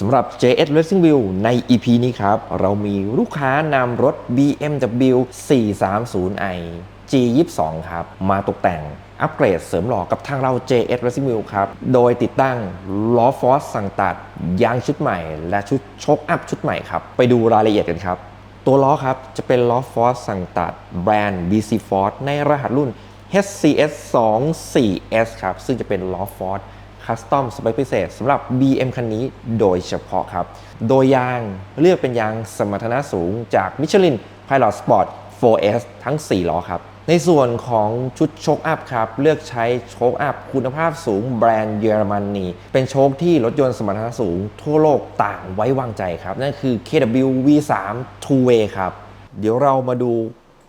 สำหรับ JS Racing View ใน EP นี้ครับ เรามีลูกค้านำรถ BMW 430i G22 ครับ มาตกแต่งอัปเกรดเสริมหล่อกับทางเรา JS Racing View ครับ โดยติดตั้งล้อฟอสสั่งตัด ยางชุดใหม่ และชุดโชคอัพชุดใหม่ครับ ไปดูรายละเอียดกันครับ ตัวล้อครับ จะเป็นล้อฟอสสั่งตัดแบรนด์ BC Force ในรหัสรุ่น HCS 24S ครับ ซึ่งจะเป็นล้อฟอส คัสตอมสเปคพิเศษสำหรับ BM คันนี้โดยเฉพาะครับ โดยยางเลือกเป็นยางสมรรถนะสูงจาก Michelin Pilot Sport 4S ทั้ง 4 ล้อครับ ในส่วนของชุดโชคอัพครับ เลือกใช้โชคอัพคุณภาพสูงแบรนด์เยอรมนีเป็นโชคที่รถยนต์สมรรถนะสูงทั่วโลกต่างไว้วางใจครับ นั่นคือ KW V3 Two Way ครับ เดี๋ยวเรามาดู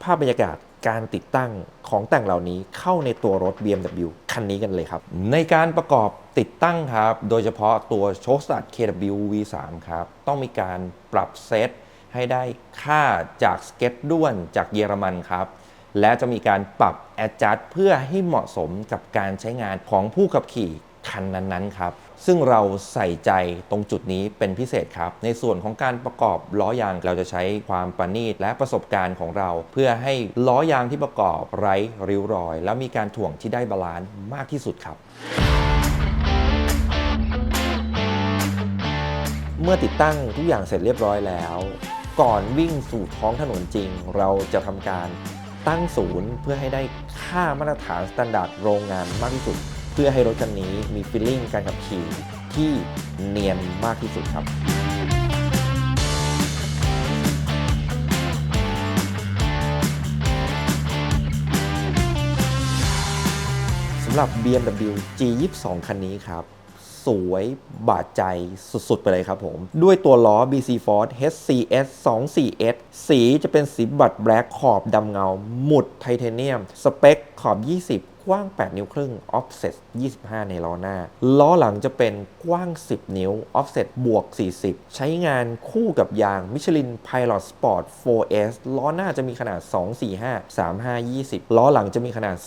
ภาพบรรยากาศ การติดตั้งของแต่งเหล่านี้เข้าในตัวรถ BMW คันนี้กันเลยครับ ในการประกอบติดตั้งครับ โดยเฉพาะตัวโชคสตัด KW V3 ครับ ต้องมีการปรับเซตให้ได้ค่าจากสเก็ตด้วนจากเยอรมันครับ และจะมีการปรับ adjust เพื่อให้เหมาะสมกับการใช้งานของผู้ขับขี่คันนั้นๆครับ ซึ่งเราใส่ใจตรงจุดนี้เป็นพิเศษครับ ในส่วนของการประกอบล้อยางเราจะใช้ความประณีตและประสบการณ์ของเรา เพื่อให้ล้อยางที่ประกอบไร้ริ้วรอย แล้วมีการถ่วงที่ได้บาลานซ์มากที่สุดครับ เมื่อติดตั้งทุกอย่างเสร็จเรียบร้อยแล้ว ก่อนวิ่งสู่ท้องถนนจริง เราจะทำการตั้งศูนย์เพื่อให้ได้ค่ามาตรฐานสแตนดาร์ดโรงงานมากที่สุด พื่อให้รถคันนี้มีฟีลลิ่งการขับขี่ที่เนียนมากที่สุดครับ สำหรับ BMW G22 คันนี้ครับ สวยบาดใจสุด ๆ ไปเลยครับผม ด้วยตัวล้อ BC Force HCS 24S สีจะเป็นสีบัตแบล็กขอบดำเงา หมุดไทเทเนียม สเปคขอบ 20 กว้าง 8 นิ้วครึ่ง offset 25 ในล้อหน้า ล้อหลังจะเป็นกว้าง 10 นิ้ว offset บวก 40 ใช้งานคู่กับยาง Michelin Pilot Sport 4S ล้อหน้าจะมีขนาด 245 35 20 ล้อหลังจะมีขนาด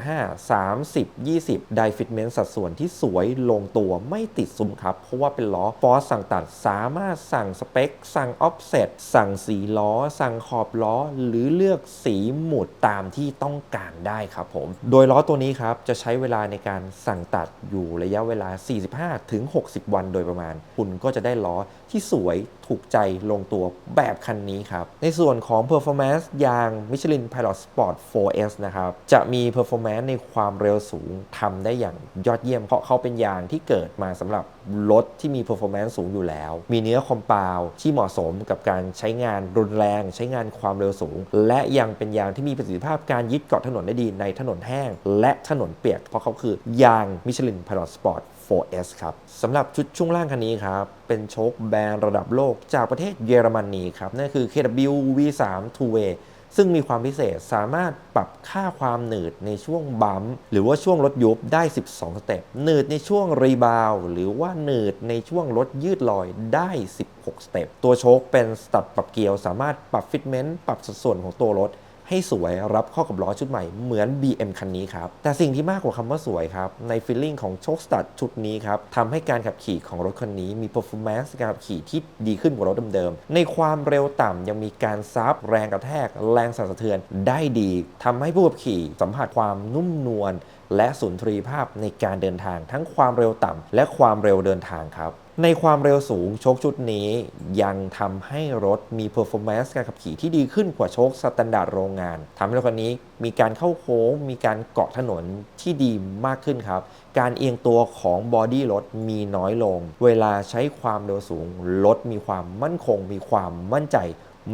275 30 20 ไดฟิตเมนต์สัดส่วนที่สวยลงตัวไม่ติดซุ้มครับ เพราะว่าเป็นล้อฟอสสั่งตัดสามารถสั่งสเปค สั่ง offset สั่งสีล้อ สั่งขอบล้อ หรือเลือกสีหมุดตามที่ต้องการได้ครับผม โดยล้อตัวนี้ครับจะใช้เวลาในการสั่งตัดอยู่ระยะเวลา 45 ถึง 60 วันโดยประมาณ คุณก็จะได้ล้อที่สวยถูกใจลงตัวแบบคันนี้ครับ ในส่วนของ performance ยาง Michelin Pilot Sport 4S นะครับ จะมี performance ในความเร็วสูงทำได้อย่างยอดเยี่ยม เพราะเขาเป็นยางที่เกิดมาสำหรับ รถที่มี performance สูงอยู่แล้ว มีเนื้อคอมเปาวที่เหมาะสมกับการใช้งานรุนแรง ใช้งานความเร็วสูง และยังเป็นยางที่มีประสิทธิภาพการยึดเกาะถนนได้ดีในถนนแห้ง และถนนเปียก เพราะเขาคือยาง Michelin Pilot Sport 4S ครับสำหรับชุดช่วงล่างคันนี้ครับ เป็นโชคแบรนด์ระดับโลกจากประเทศเยอรมนีครับ นั่นคือ KW V3 Two Way ซึ่งมีความพิเศษสามารถปรับค่าความหนืดในช่วงบัมหรือว่าช่วงลดยุบได้ 12 สเต็ปหนืดในช่วงรีบาวหรือว่าหนืดในช่วงลดยืดลอยได้ 16 สเต็ปตัวโชคเป็นสตัดปรับเกียว สามารถปรับฟิตเมนต์ปรับสัดส่วนของตัวรถ ให้สวยรับข้ากับล้อชุดใหม่เหมือน BM คันนี้ครับ แต่สิ่งที่มากกว่าคำว่าสวยครับ ในฟีลลิ่งของโชคสตัดชุดนี้ครับทำให้การขับขี่ของรถคันนี้มี performance การขับขี่ที่ดีขึ้นกว่ารถเดิมๆ ในความเร็วต่ำยังมีการซับแรงกระแทก แรงสั่นสะเทือนได้ดีทำให้ผู้ขับขี่สัมผัสความนุ่มนวลและสุนทรีภาพในการเดินทางทั้งความเร็วต่ำและความเร็วเดินทางครับ ในความเร็วสูงโชคชุดนี้ยังทำให้รถมี performance การขับขี่ที่ดีขึ้นกว่าโชคสแตนดาร์ดโรงงานทำให้รถคันนี้มีการเข้าโค้ง มีการเกาะถนนที่ดีมากขึ้นครับ การเอียงตัวของบอดี้รถมีน้อยลง เวลาใช้ความเร็วสูงรถมีความมั่นคง มีความมั่นใจ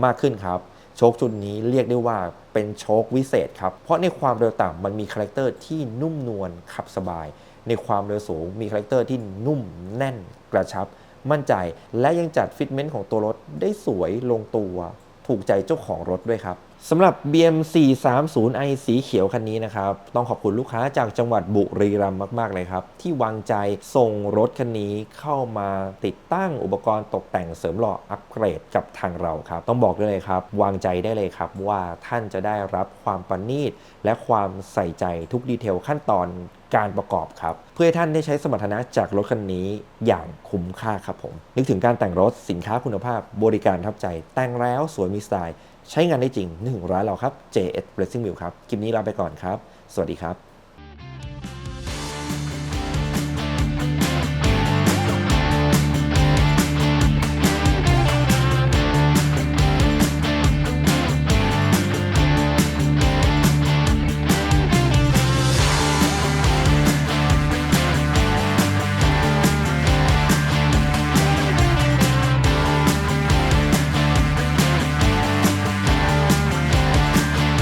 มากขึ้นครับโชคชุดนี้เรียกได้ว่าเป็นโชควิเศษครับ เพราะในความเร็วต่ำมันมีคาแรคเตอร์ที่นุ่มนวลขับสบาย ในความเร็วสูง มีคาแรคเตอร์ที่นุ่มแน่นกระชับ มั่นใจ และยังจัดฟิตเมนต์ของตัวรถได้สวยลงตัว ถูกใจเจ้าของรถด้วยครับสำหรับ BM 430i สีเขียวคันนี้นะครับ ต้องขอบคุณลูกค้าจากจังหวัดบุรีรัมย์มาก ๆ เลยครับ ที่วางใจส่งรถคันนี้เข้ามาติดตั้งอุปกรณ์ตกแต่งเสริมหล่ออัปเกรดกับทางเราครับ ต้องบอกได้เลยครับ วางใจได้เลยครับว่าท่านจะได้รับความประณีต และความใส่ใจทุกดีเทลขั้นตอนการประกอบครับ เพื่อให้ท่านได้ใช้สมรรถนะจากรถคันนี้อย่างคุ้มค่าครับผมนึกถึงการแต่งรถสินค้าคุณภาพบริการทับใจแต่งแล้วสวยมีสไตล์ ใช้งานได้จริงนึกถึงร้อยเราครับ JS Racing Wheel ครับ คลิปนี้ลาไปก่อนครับ สวัสดีครับ